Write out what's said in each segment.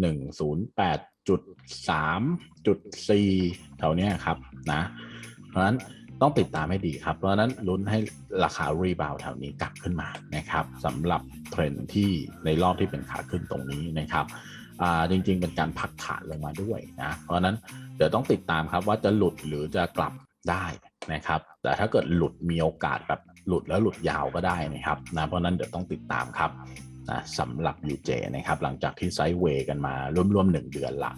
หนึ่งศูนย์แปดจุดสามจุดสี่แถวเนี้ยครับนะ เพราะฉะนั้นต้องติดตามให้ดีครับ เพราะฉะนั้นลุ้นให้ราคารีบาวแถวนี้กลับขึ้นมานะครับสำหรับเทรนที่ในรอบที่เป็นขาขึ้นตรงนี้นะครับอ่าจริงๆ เป็นการพักฐานลงมาด้วยนะ เพราะนั้นเดี๋ยวต้องติดตามครับว่าจะหลุดหรือจะกลับได้นะครับ แต่ถ้าเกิดหลุดมีโอกาสแบบหลุดแล้วหลุดยาวก็ได้นะครับนะเพราะนั้นเดี๋ยวต้องติดตามครับ นะสำหรับ UJ นะครับหลังจากที่ไซด์เวย์กันมาร่วมๆหนึ่งเดือนละ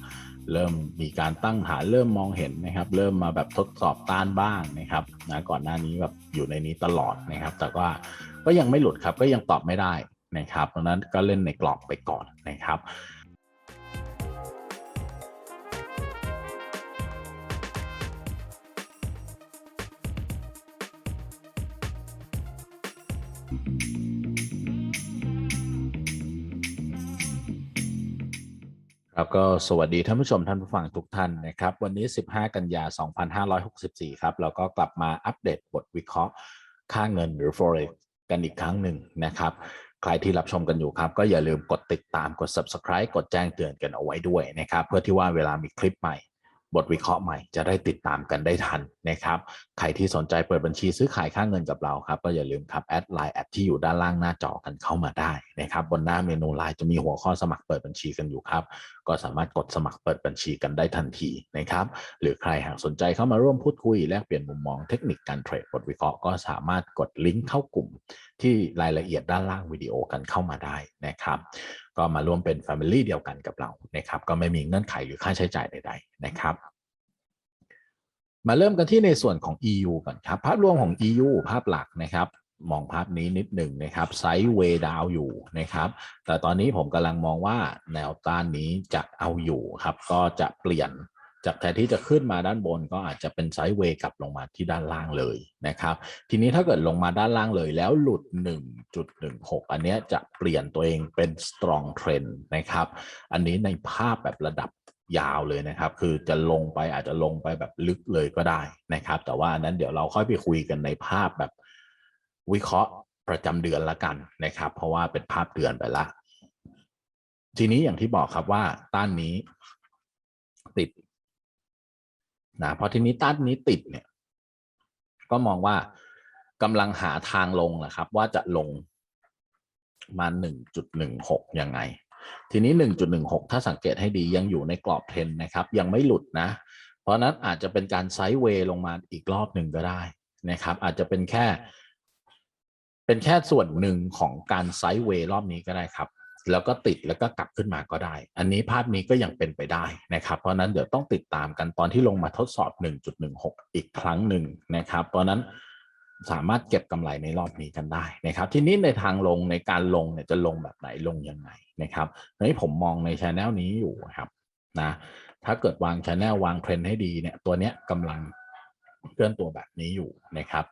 เริ่มมีการตั้งหาเริ่มมองเห็นนะครับ เริ่มมาแบบทดสอบต้านบ้างนะครับนะก่อนหน้านี้แบบอยู่ในนี้ตลอดนะครับ แต่ว่าก็ยังไม่หลุดครับก็ยังตอบไม่ได้นะครับเพราะนั้นก็เล่นในกรอบไปก่อนนะครับ ครับก็สวัสดีท่านผู้ชมท่านผู้ฟังทุกท่านนะครับ วันนี้ 15 กันยา 2564 ครับ เราก็กลับมาอัปเดตบทวิเคราะห์ค่าเงินหรือ forex กันอีกครั้งหนึ่งนะครับ ใครที่รับชมกันอยู่ครับ ก็อย่าลืมกดติดตามกด subscribe กดแจ้งเตือนกันเอาไว้ด้วยนะครับ เพื่อที่ว่าเวลามีคลิปใหม่ บทวิเคราะห์ใหม่จะได้ติดตามกันได้ทันนะครับใครที่สนใจเปิดบัญชีซื้อขายค่าเงินกับเราครับก็อย่าลืมครับแอดไลน์แอดที่อยู่ด้านล่างหน้าจอกันเข้ามาได้นะครับบนหน้าเมนูไลน์จะมีหัวข้อสมัครเปิดบัญชีกันอยู่ครับก็สามารถกดสมัครเปิดบัญชีกันได้ทันทีนะครับหรือใครหากสนใจเข้ามาร่วมพูดคุยแลกเปลี่ยนมุมมองเทคนิคการเทรดบทวิเคราะห์ก็สามารถกดลิงก์เข้ากลุ่มที่รายละเอียดด้านล่างวิดีโอกันเข้ามาได้นะครับ ก็มาร่วมเป็น Family เดียวกันกับเรานะครับ ก็ไม่มีเงื่อนไขหรือค่าใช้จ่ายใดๆ นะครับ มาเริ่มกันที่ในส่วนของ EU ก่อนครับภาพรวมของ EU ภาพหลักนะครับมองภาพนี้นิดหนึ่งนะครับไซด์เวย์ดาวอยู่นะครับแต่ตอนนี้ผมกำลังมองว่าแนวต้านนี้จะเอาอยู่ครับก็จะเปลี่ยนจากแทนที่จะขึ้นมาด้านบนก็อาจจะเป็นไซด์เวย์กลับลงมาที่ด้านล่างเลยนะครับ ทีนี้ถ้าเกิดลงมาด้านล่างเลยแล้วหลุด 1.16 อันเนี้ยจะเปลี่ยนตัวเองเป็น strong trend นะครับ อันนี้ในภาพแบบระดับ ยาวเลยนะครับ คือจะลงไปอาจจะลงไปแบบลึกเลยก็ได้นะครับ แต่ว่านนั้นเดี๋ยวเราค่อยไปคุยกันในภาพแบบวิเคราะห์ประจำเดือนละกันนะครับ เพราะว่าเป็นภาพเดือนไปละ ทีนี้อย่างที่บอกครับว่าต้านนี้ติดนะพอทีนี้ต้านนี้ติดเนี่ย ก็มองว่ากำลังหาทางลงนะครับ ว่าจะลงมา1.16 ยังไง ทีนี้ 1.16 ถ้าสังเกตให้ดียังอยู่ในกรอบเทรนนะครับ ยังไม่หลุดนะ เพราะนั้นอาจจะเป็นการไซด์เวย์ลงมาอีกรอบหนึ่งก็ได้นะครับ อาจจะเป็นแค่ เป็นแค่ส่วนหนึ่งของการไซด์เวย์รอบนี้ก็ได้ครับ แล้วก็ติดแล้วก็กลับขึ้นมาก็ได้ อันนี้ภาพนี้ก็ยังเป็นไปได้นะครับ เพราะนั้นเดี๋ยวต้องติดตามกันตอนที่ลงมาทดสอบ 1.16 อีกครั้งหนึ่งนะครับ เพราะนั้น สามารถเก็บกำไรในรอบนี้กันได้นะครับ ทีนี้ในทางลงในการลงเนี่ยจะลงแบบไหนลงยังไงนะครับนี้ผมมองในช anel นี้อยู่ครับนะถ้าเกิดวางช anel วางเทรนให้ดีเนี่ยตัวเนี้ยกำลังเคลื่อนตัวแบบนี้อยู่นะครับ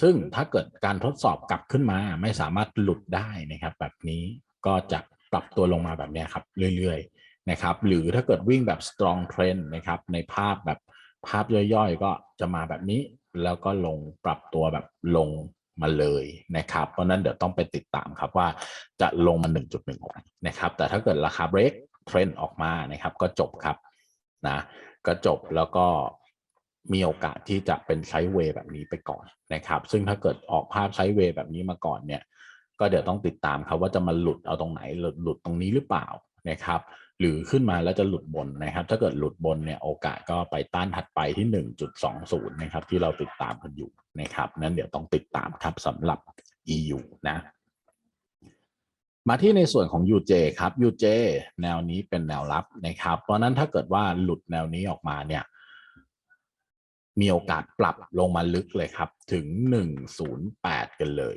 ซึ่งถ้าเกิดการทดสอบกลับขึ้นมาไม่สามารถหลุดได้นะครับ แบบนี้ก็จะปรับตัวลงมาแบบนี้ครับเรื่อยๆนะครับ หรือถ้าเกิดวิ่งแบบ strong trend นะครับในภาพแบบภาพย่อยๆ ก็จะมาแบบนี้ แล้วก็ลงปรับตัวแบบลงมาเลยนะครับ เพราะนั้นเดี๋ยวต้องไปติดตามครับว่าจะลงมา 1.16 นะครับ แต่ถ้าเกิดราคาเบรกเทรนออกมานะครับ ก็จบครับนะก็จบแล้วก็มีโอกาสที่จะเป็นไซด์เวย์แบบนี้ไปก่อนนะครับ ซึ่งถ้าเกิดออกภาพไซด์เวย์แบบนี้มาก่อนเนี่ย ก็เดี๋ยวต้องติดตามครับว่าจะมาหลุดเอาตรงไหนหลุดหลุดตรงนี้หรือเปล่านะครับ หรือขึ้นมาแล้วจะหลุดบนนะครับ ถ้าเกิดหลุดบนเนี่ยโอกาสก็ไปต้านถัดไปที่ 1.20 นะครับ ที่เราติดตามกันอยู่นะครับนั้นเดี๋ยวต้องติดตามครับสำหรับ EU นะ มาที่ในส่วนของ UJ ครับ UJ แนวนี้เป็นแนวรับนะครับ เพราะนั้นถ้าเกิดว่าหลุดแนวนี้ออกมาเนี่ยมีโอกาสปรับลงมาลึกเลยครับ ถึง 108 กันเลย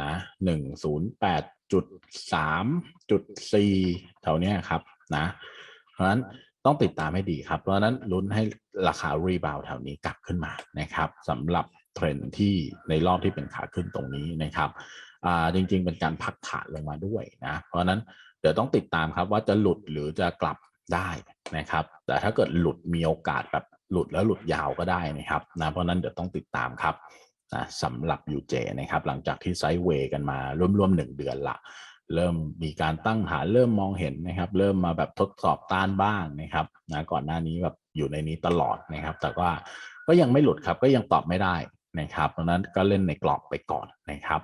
นะ108.3.4แถวเนี้ยครับ นะ เพราะฉะนั้นต้องติดตามให้ดีครับ เพราะฉะนั้นลุ้นให้ราคารีบาวแถวนี้กลับขึ้นมานะครับสำหรับเทรนที่ในรอบที่เป็นขาขึ้นตรงนี้นะครับอ่าจริงๆ เป็นการพักฐานลงมาด้วยนะ เพราะนั้นเดี๋ยวต้องติดตามครับว่าจะหลุดหรือจะกลับได้นะครับ แต่ถ้าเกิดหลุดมีโอกาสแบบหลุดแล้วหลุดยาวก็ได้นะครับนะเพราะฉะนั้นเดี๋ยวต้องติดตามครับนะสำหรับ UJ นะครับหลังจากที่ไซด์เวย์กันมาร่วมๆหนึ่งเดือนละ เริ่มมีการตั้งฐาเริ่มมองเห็นนะครับ เริ่มมาแบบทดสอบต้านบ้างนะครับนะก่อนหน้านี้แบบอยู่ในนี้ตลอดนะครับ แต่ว่าก็ยังไม่หลุดครับก็ยังตอบไม่ได้นะครับเพราะนั้นก็เล่นในกรอบไปก่อนนะครับ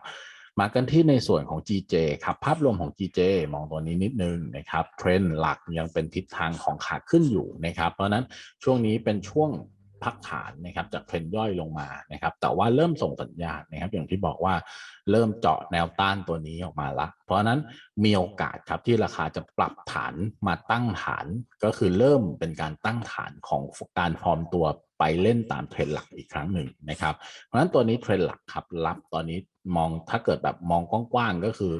มากันที่ในส่วนของ GJ ครับภาพรวมของ GJ มองตัวนี้นิดนึงนะครับเทรนด์หลักยังเป็นทิศทางของขาขึ้นอยู่นะครับ เพราะนั้นช่วงนี้เป็นช่วง พักฐานนะครับจากเทรนย่อยลงมานะครับแต่ว่าเริ่มส่งสัญญาณนะครับอย่างที่บอกว่าเริ่มเจาะแนวต้านตัวนี้ออกมาละ เพราะฉะนั้นมีโอกาสครับที่ราคาจะปรับฐานมาตั้งฐานก็คือเริ่มเป็นการตั้งฐานของการฟอร์มตัวไปเล่นตามเทรนหลักอีกครั้งหนึ่งนะครับ เพราะฉะนั้นตัวนี้เทรนหลักครับรับตอนนี้มองถ้าเกิดแบบมองกว้างๆก็คือ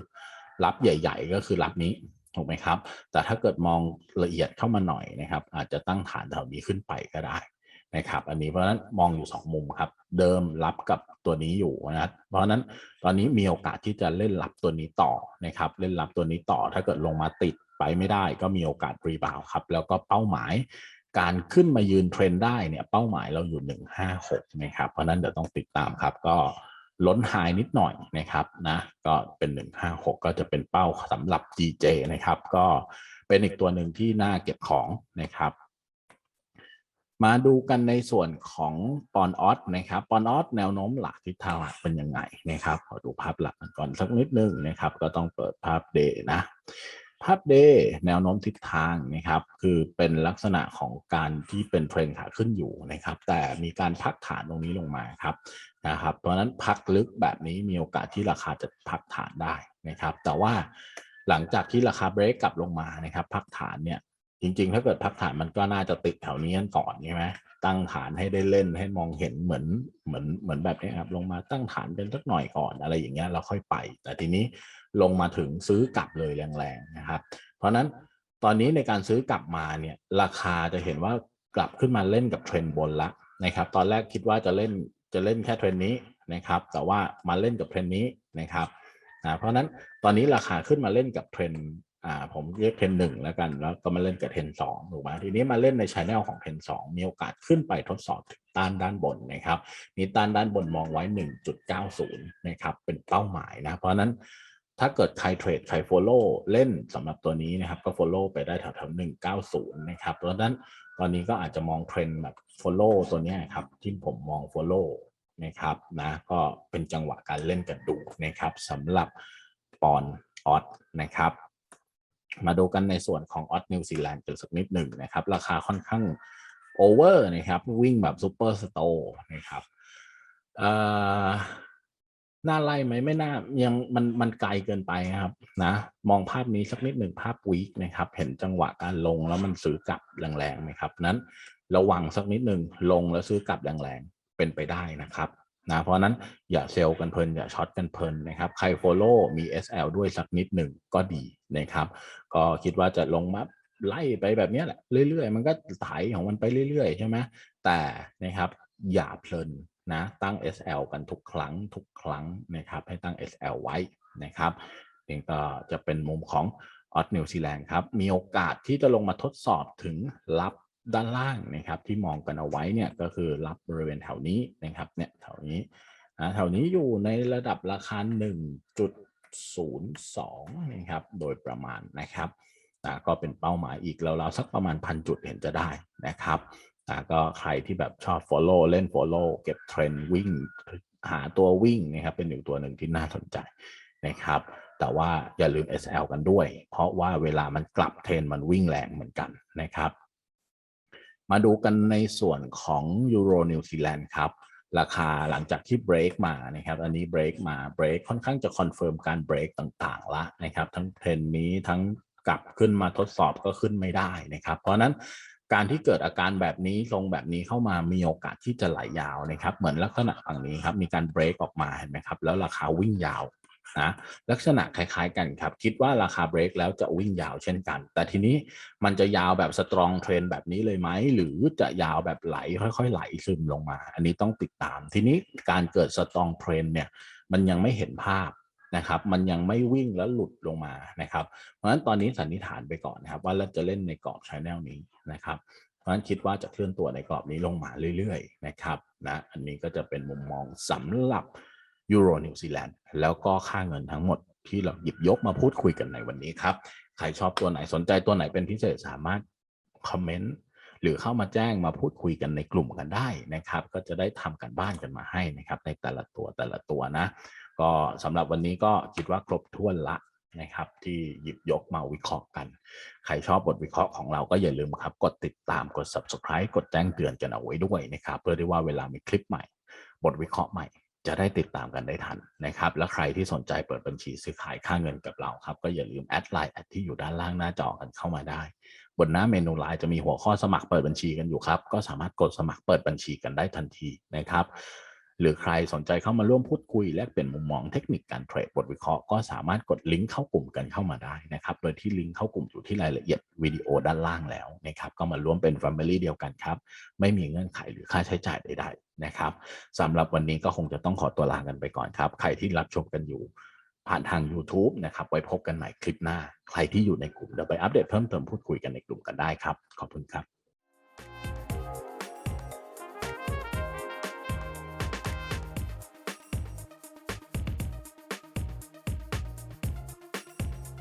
รับใหญ่ ๆ ก็คือรับนี้ถูกไหมครับ แต่ถ้าเกิดมองละเอียดเข้ามาหน่อยนะครับ อาจจะตั้งฐานแถวนี้ขึ้นไปก็ได้ นะครับอันนี้เพราะฉะนั้นมองอยู่ 2 มุมครับ เดิมรับกับตัวนี้อยู่นะเพราะฉะนั้นตอนนี้มีโอกาสที่จะเล่นรับตัวนี้ต่อนะครับ เล่นรับตัวนี้ต่อถ้าเกิดลงมาติดไปไม่ได้ก็มีโอกาสรีบาวครับ แล้วก็เป้าหมายการขึ้นมายืนเทรนได้เนี่ยเป้าหมายเราอยู่ 156 นะครับ เพราะนั้นเดี๋ยวต้องติดตามครับก็ล้นไฮนิดหน่อยนะครับนะก็เป็น 156 ก็จะเป็นเป้าสำหรับ GJ นะครับ ก็เป็นอีกตัวหนึ่งที่น่าเก็บของนะครับ มาดูกันในส่วนของปอนออสนะครับปอนออสแนวโน้มหลักทิศทางหลักเป็นยังไงนะครับขอดูภาพหลักก่อนสักนิดนึงนะครับ ก็ต้องเปิดภาพเดย์นะ ภาพเดย์แนวโน้มทิศทางนะครับ คือเป็นลักษณะของการที่เป็นเทรนขาขึ้นอยู่นะครับ แต่มีการพักฐานตรงนี้ลงมาครับนะครับ เพราะนั้นพักลึกแบบนี้มีโอกาสที่ราคาจะพักฐานได้นะครับ แต่ว่าหลังจากที่ราคาเบรกกลับลงมานะครับ พักฐานเนี่ย จริง ๆ ถ้าเกิดพักฐานมันก็น่าจะติดแถวนี้กันก่อนใช่ไหมตั้งฐานให้ได้เล่นให้มองเห็นเหมือนเหมือนเหมือนแบบนี้ครับลงมาตั้งฐานเป็นสักหน่อยก่อนอะไรอย่างเงี้ยเราค่อยไป แต่ทีนี้ลงมาถึงซื้อกลับเลยแรงๆนะครับ เพราะฉะนั้นตอนนี้ในการซื้อกลับมาเนี่ยราคาจะเห็นว่ากลับขึ้นมาเล่นกับเทรนบนละนะครับ ตอนแรกคิดว่าจะเล่นจะเล่นแค่เทรนนี้นะครับ แต่ว่ามาเล่นกับเทรนนี้นะครับนะเพราะฉะนั้นตอนนี้ราคาขึ้นมาเล่นกับเทรน อ่าผมเรียกเทรนหนึ่งแล้วกัน แล้วก็มาเล่นกับเทรนสองถูกไหมทีนี้มาเล่นในชแนลของเทรนสองมีโอกาสขึ้นไปทดสอบต้านด้านบนนะครับมีต้านด้านบนมองไว้ 1.90 นะครับเป็นเป้าหมายนะ เพราะนั้นถ้าเกิดใครเทรดใคร follow เล่นสำหรับตัวนี้นะครับ ก็ follow ไปได้แถวๆ190นะครับเพราะนั้นตอนนี้ก็อาจจะมองเทรนแบบ follow ตัวนี้ครับที่ผมมอง follow นะครับนะก็เป็นจังหวะการเล่นกันดูนะครับสำหรับปอนออสนะครับ มาดูกันในส่วนของออสนิวซีแลนด์กันสักนิดหนึ่งนะครับ ราคาค่อนข้างโอเวอร์นะครับ วิ่งแบบซูเปอร์สโตร์นะครับน่าไล่ไหมไม่น่ายังมันมันไกลเกินไปครับนะมองภาพนี้สักนิดหนึ่งภาพวีคนะครับ เห็นจังหวะการลงแล้วมันซื้อกลับแรงๆไหมครับ นั้นระวังสักนิดหนึ่งลงแล้วซื้อกลับแรงๆเป็นไปได้นะครับ นะเพราะนั้นอย่าเซลล์กันเพลิน อย่าช็อตกันเพลินนะครับ ใคร Follow มี SL ด้วยสักนิดหนึ่งก็ดีนะครับ ก็คิดว่าจะลงมาไล่ไปแบบนี้แหละเรื่อยๆ มันก็ไถของมันไปเรื่อยๆ ใช่ไหมแต่นะครับอย่าเพลินนะตั้ง SL กันทุกครั้งทุกครั้งนะครับ ให้ตั้ง SL ไว้นะครับนี่ก็จะเป็นมุมของออสนิวซีแลนด์ครับ มีโอกาสที่จะลงมาทดสอบถึงรับ ด้านล่างนะครับที่มองกันเอาไว้เนี่ยก็คือรับบริเวณแถวนี้นะครับเนี่ยแถวนี้นะแถวนี้อยู่ในระดับราคา 1.02นะครับโดยประมาณนะครับนะก็เป็นเป้าหมายอีกแล้วเราสักประมาณพันจุดเห็นจะได้นะครับนะก็ใครที่แบบชอบ follow เล่น follow เก็บเทรนด์วิ่งหาตัววิ่งนะครับเป็นอีกตัวหนึ่งที่น่าสนใจนะครับแต่ว่าอย่าลืม SL กันด้วย เพราะว่าเวลามันกลับเทรนมันวิ่งแรงเหมือนกันนะครับ มาดูกันในส่วนของยูโรนิวซีแลนด์ครับ ราคาหลังจากที่เบรกมานะครับ อันนี้เบรกมาเบรกค่อนข้างจะคอนเฟิร์มการเบรกต่างๆละนะครับ ทั้งเทรนนี้ทั้งกลับขึ้นมาทดสอบก็ขึ้นไม่ได้นะครับ เพราะนั้นการที่เกิดอาการแบบนี้ทรงแบบนี้เข้ามามีโอกาสที่จะไหลยาวนะครับ เหมือนลักษณะฝั่งนี้ครับ มีการเบรกออกมาเห็นไหมครับ แล้วราคาวิ่งยาว นะลักษณะคล้ายๆกันครับ คิดว่าราคาเบรกแล้วจะวิ่งยาวเช่นกัน แต่ทีนี้มันจะยาวแบบสตรองเทรนแบบนี้เลยไหม หรือจะยาวแบบไหลค่อยๆไหลซึมลงมา อันนี้ต้องติดตาม ทีนี้การเกิดสตรองเทรนเนี่ยมันยังไม่เห็นภาพนะครับ มันยังไม่วิ่งแล้วหลุดลงมานะครับ เพราะฉะนั้นตอนนี้สันนิษฐานไปก่อนนะครับ ว่าเราจะเล่นในกรอบชแนลนี้นะครับ เพราะฉะนั้นคิดว่าจะเคลื่อนตัวในกรอบนี้ลงมาเรื่อยๆนะครับนะ อันนี้ก็จะเป็นมุมมองสำหรับ ยูโรนิวซีแลนด์แล้วก็ค่าเงินทั้งหมดที่เราหยิบยกมาพูดคุยกันในวันนี้ครับ ใครชอบตัวไหนสนใจตัวไหนเป็นพิเศษสามารถคอมเมนต์หรือเข้ามาแจ้งมาพูดคุยกันในกลุ่มกันได้นะครับ ก็จะได้ทำกันบ้านกันมาให้นะครับ ในแต่ละตัวแต่ละตัวนะ ก็สำหรับวันนี้ก็คิดว่าครบถ้วนละนะครับ ที่หยิบยกมาวิเคราะห์กัน ใครชอบบทวิเคราะห์ของเราก็อย่าลืมครับ กดติดตามกด subscribe กดแจ้งเตือนกันเอาไว้ด้วยนะครับ เพื่อที่ว่าเวลามีคลิปใหม่ บทวิเคราะห์ใหม่ จะได้ติดตามกันได้ทันนะครับ และใครที่สนใจเปิดบัญชีซื้อขายค่าเงินกับเราครับก็อย่าลืมแอดไลน์แอดที่อยู่ด้านล่างหน้าจอกันเข้ามาได้ บนหน้าเมนูไลน์จะมีหัวข้อสมัครเปิดบัญชีกันอยู่ครับ ก็สามารถกดสมัครเปิดบัญชีกันได้ทันทีนะครับ หรือใครสนใจเข้ามาร่วมพูดคุย แลกเปลี่ยนมุมมองเทคนิคการเทรดบทวิเคราะห์ก็สามารถกดลิงก์เข้ากลุ่มกันเข้ามาได้นะครับ โดยที่ลิงก์เข้ากลุ่มอยู่ที่รายละเอียดวิดีโอด้านล่างแล้วนะครับ ก็มาร่วมเป็น Family เดียวกันครับ ไม่มีเงื่อนไขหรือค่าใช้จ่ายใดๆนะครับสำหรับวันนี้ก็คงจะต้องขอตัวลากันไปก่อนครับ ใครที่รับชมกันอยู่ผ่านทาง YouTube นะครับ ไว้พบกันใหม่คลิปหน้า ใครที่อยู่ในกลุ่มเดี๋ยวไปอัปเดตเพิ่มเติมพูดคุยกันในกลุ่มกันได้ครับ ขอบคุณครับ